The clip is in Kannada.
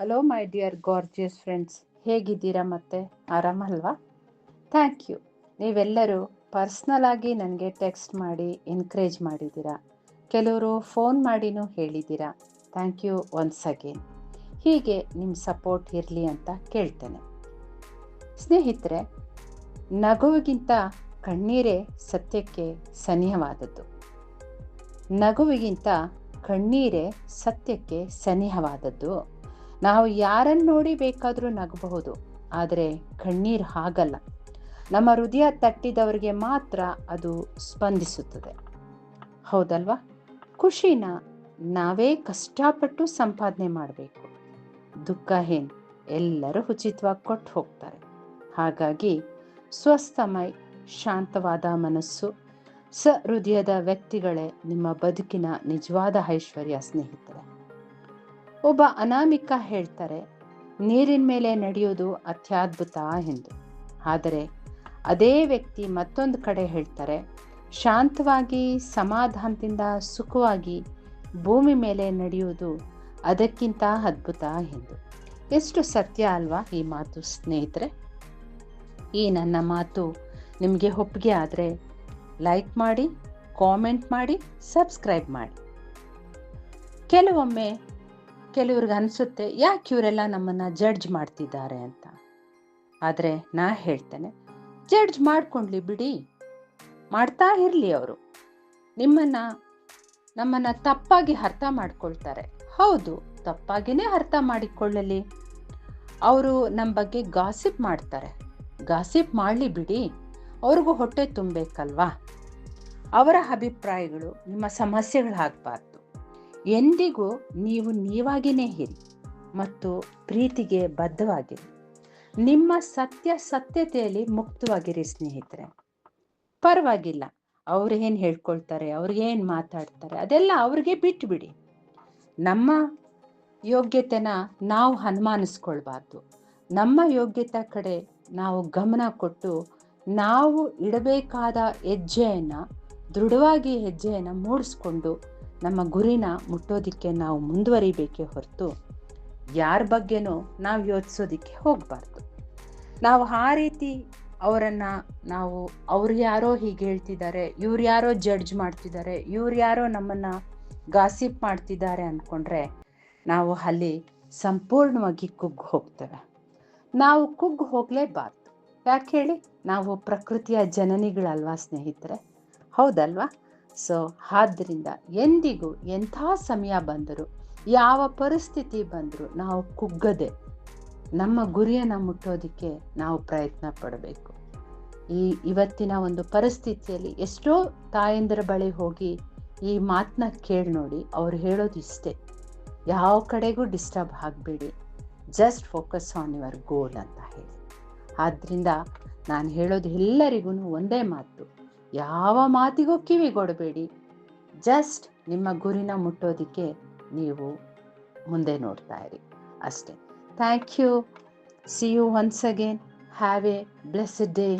Hello my dear gorgeous friends ಹೇಗಿದ್ದೀರಾ ಮತ್ತೆ? ಆರಾಮಲ್ವಾ? ಥ್ಯಾಂಕ್ ಯು ನೀವೆಲ್ಲರೂ ಪರ್ಸ್ನಲ್ ಆಗಿ ನನಗೆ ಟೆಕ್ಸ್ಟ್ ಮಾಡಿ ಎನ್ಕರೇಜ್ ಮಾಡಿದ್ದೀರಾ? ಕೆಲವರು ಫೋನ್ ಮಾಡಿನೂ ಹೇಳಿದ್ದೀರಾ? ಥ್ಯಾಂಕ್ ಯು ಒನ್ಸ್ ಅಗೇನ್ ಹೀಗೆ ನಿಮ್ಮ ಸಪೋರ್ಟ್ ಇರಲಿ ಅಂತ ಕೇಳ್ತೇನೆ. ಸ್ನೇಹಿತರೆ, ನಗುವಿಗಿಂತ ಕಣ್ಣೀರೇ ಸತ್ಯಕ್ಕೆ ಸನಿಹವಾದದ್ದು. ನಗುವಿಗಿಂತ ಕಣ್ಣೀರೇ ಸತ್ಯಕ್ಕೆ ಸನಿಹವಾದದ್ದು. ನಾವು ಯಾರನ್ನು ನೋಡಿ ಬೇಕಾದರೂ ನಗಬಹುದು, ಆದರೆ ಕಣ್ಣೀರು ಹಾಗಲ್ಲ. ನಮ್ಮ ಹೃದಯ ತಟ್ಟಿದವರಿಗೆ ಮಾತ್ರ ಅದು ಸ್ಪಂದಿಸುತ್ತದೆ. ಹೌದಲ್ವಾ? ಖುಷಿನ ನಾವೇ ಕಷ್ಟಪಟ್ಟು ಸಂಪಾದನೆ ಮಾಡಬೇಕು. ದುಃಖ ಏನು? ಎಲ್ಲರೂ ಉಚಿತವಾಗಿ ಕೊಟ್ಟು ಹೋಗ್ತಾರೆ. ಹಾಗಾಗಿ ಸ್ವಸ್ಥಮಯ ಶಾಂತವಾದ ಮನಸ್ಸು ಸ ಹೃದಯದ ವ್ಯಕ್ತಿಗಳೇ ನಿಮ್ಮ ಬದುಕಿನ ನಿಜವಾದ ಐಶ್ವರ್ಯ ಸ್ನೇಹಿತರೆ. ಒಬ್ಬ ಅನಾಮಿಕ ಹೇಳ್ತಾರೆ, ನೀರಿನ ಮೇಲೆ ನಡೆಯೋದು ಅತ್ಯದ್ಭುತ ಎಂದು. ಆದರೆ ಅದೇ ವ್ಯಕ್ತಿ ಮತ್ತೊಂದು ಕಡೆ ಹೇಳ್ತಾರೆ, ಶಾಂತವಾಗಿ, ಸಮಾಧಾನದಿಂದ, ಸುಖವಾಗಿ ಭೂಮಿ ಮೇಲೆ ನಡೆಯುವುದು ಅದಕ್ಕಿಂತ ಅದ್ಭುತ ಎಂದು. ಎಷ್ಟು ಸತ್ಯ ಅಲ್ವಾ ಈ ಮಾತು, ಸ್ನೇಹಿತರೆ? ಈ ನನ್ನ ಮಾತು ನಿಮಗೆ ಒಪ್ಪಿಗೆ ಆದರೆ ಲೈಕ್ ಮಾಡಿ, ಕಾಮೆಂಟ್ ಮಾಡಿ, ಸಬ್ಸ್ಕ್ರೈಬ್ ಮಾಡಿ. ಕೆಲವೊಮ್ಮೆ ಕೆಲವ್ರಿಗೆ ಅನಿಸುತ್ತೆ, ಯಾಕೆ ಇವರೆಲ್ಲ ನಮ್ಮನ್ನು ಜಡ್ಜ್ ಮಾಡ್ತಿದ್ದಾರೆ ಅಂತ. ಆದರೆ ನಾ ಹೇಳ್ತೇನೆ ಜಡ್ಜ್ ಮಾಡ್ಕೊಂಡ್ಲಿ ಬಿಡಿ. ಮಾಡ್ತಾ ಇರಲಿ ಅವರು. ನಿಮ್ಮನ್ನು, ನಮ್ಮನ್ನು ತಪ್ಪಾಗಿ ಅರ್ಥ ಮಾಡ್ಕೊಳ್ತಾರೆ. ಹೌದು, ತಪ್ಪಾಗಿನೇ ಅರ್ಥ ಮಾಡಿಕೊಳ್ಳಲಿ. ಅವರು ನಮ್ಮ ಬಗ್ಗೆ ಗಾಸಿಪ್ ಮಾಡ್ತಾರೆ. ಗಾಸಿಪ್ ಮಾಡಲಿ ಬಿಡಿ. ಅವ್ರಿಗೂ ಹೊಟ್ಟೆ ತುಂಬಬೇಕಲ್ವಾ? ಅವರ ಅಭಿಪ್ರಾಯಗಳು, ನಿಮ್ಮ ಸಮಸ್ಯೆಗಳಾಗಬಾರ್ದು. ಎಂದಿಗೂ ನೀವು ನೀವಾಗಿಯೇ ಇರಿ ಮತ್ತು ಪ್ರೀತಿಗೆ ಬದ್ಧವಾಗಿರಿ. ನಿಮ್ಮ ಸತ್ಯ ಸತ್ಯತೆಯಲ್ಲಿ ಮುಕ್ತವಾಗಿರಿ ಸ್ನೇಹಿತರೆ. ಪರವಾಗಿಲ್ಲ, ಅವ್ರು ಏನು ಹೇಳ್ಕೊಳ್ತಾರೆ ಅವ್ರಿಗೇನು ಮಾತಾಡ್ತಾರೆ, ಅದೆಲ್ಲ ಅವ್ರಿಗೆ ಬಿಟ್ಟುಬಿಡಿ ನಮ್ಮ ಯೋಗ್ಯತೆನ ನಾವು ಅನುಮಾನಿಸ್ಕೊಳ್ಬಾರ್ದು. ನಮ್ಮ ಯೋಗ್ಯತೆ ಕಡೆ ನಾವು ಗಮನ ಕೊಟ್ಟು ನಾವು ಇಡಬೇಕಾದ ಹೆಜ್ಜೆಯನ್ನು, ದೃಢವಾಗಿ ಹೆಜ್ಜೆಯನ್ನು ಮೂಡಿಸ್ಕೊಂಡು ನಮ್ಮ ಗುರಿನ ಮುಟ್ಟೋದಕ್ಕೆ ನಾವು ಮುಂದುವರಿಬೇಕೇ ಹೊರತು ಯಾರ ಬಗ್ಗೆನೂ ನಾವು ಯೋಚಿಸೋದಕ್ಕೆ ಹೋಗಬಾರ್ದು. ನಾವು ಆ ರೀತಿ ಅವರನ್ನು ನಾವು ಅವ್ರು ಯಾರೋ ಹೀಗೆ ಹೇಳ್ತಿದ್ದಾರೆ, ಇವ್ರು ಯಾರೋ ಜಡ್ಜ್ ಮಾಡ್ತಿದ್ದಾರೆ, ಇವ್ರು ಯಾರೋ ನಮ್ಮನ್ನು ಗಾಸಿಪ್ ಮಾಡ್ತಿದ್ದಾರೆ ಅಂದ್ಕೊಂಡ್ರೆ ನಾವು ಅಲ್ಲಿ ಸಂಪೂರ್ಣವಾಗಿ ಕುಗ್ಗು ಹೋಗ್ತೇವೆ. ನಾವು ಕುಗ್ಗು ಹೋಗಲೇಬಾರ್ದು. ಯಾಕೆ ಹೇಳಿ? ನಾವು ಪ್ರಕೃತಿಯ ಜನನಿಗಳಲ್ವಾ ಸ್ನೇಹಿತರೆ? ಹೌದಲ್ವಾ? ಸೊ ಆದ್ದರಿಂದ ಎಂದಿಗೂ ಎಂಥ ಸಮಯ ಬಂದರೂ, ಯಾವ ಪರಿಸ್ಥಿತಿ ಬಂದರೂ ನಾವು ಕುಗ್ಗದೆ ನಮ್ಮ ಗುರಿಯನ್ನು ಮುಟ್ಟೋದಕ್ಕೆ ನಾವು ಪ್ರಯತ್ನ ಪಡಬೇಕು. ಈ ಇವತ್ತಿನ ಒಂದು ಪರಿಸ್ಥಿತಿಯಲ್ಲಿ ಎಷ್ಟೋ ತಾಯಂದಿರ ಬಳಿ ಹೋಗಿ ಈ ಮಾತನ್ನ ಕೇಳಿ ನೋಡಿ ಅವ್ರು ಹೇಳೋದು ಇಷ್ಟೇ. ಯಾವ ಕಡೆಗೂ ಡಿಸ್ಟರ್ಬ್ ಆಗಬೇಡಿ. Just focus on your goal ಅಂತ ಹೇಳಿ. ಆದ್ದರಿಂದ ನಾನು ಹೇಳೋದು ಎಲ್ಲರಿಗೂ ಒಂದೇ ಮಾತು. ಯಾವ ಮಾತಿಗೂ ಕಿವಿಗೊಡಬೇಡಿ ಜಸ್ಟ್ ನಿಮ್ಮ ಗುರಿನ ಮುಟ್ಟೋದಕ್ಕೆ ನೀವು ಮುಂದೆ ನೋಡ್ತಾ ಇರಿ. ಅಷ್ಟೇ. Thank you. See you once again have a blessed day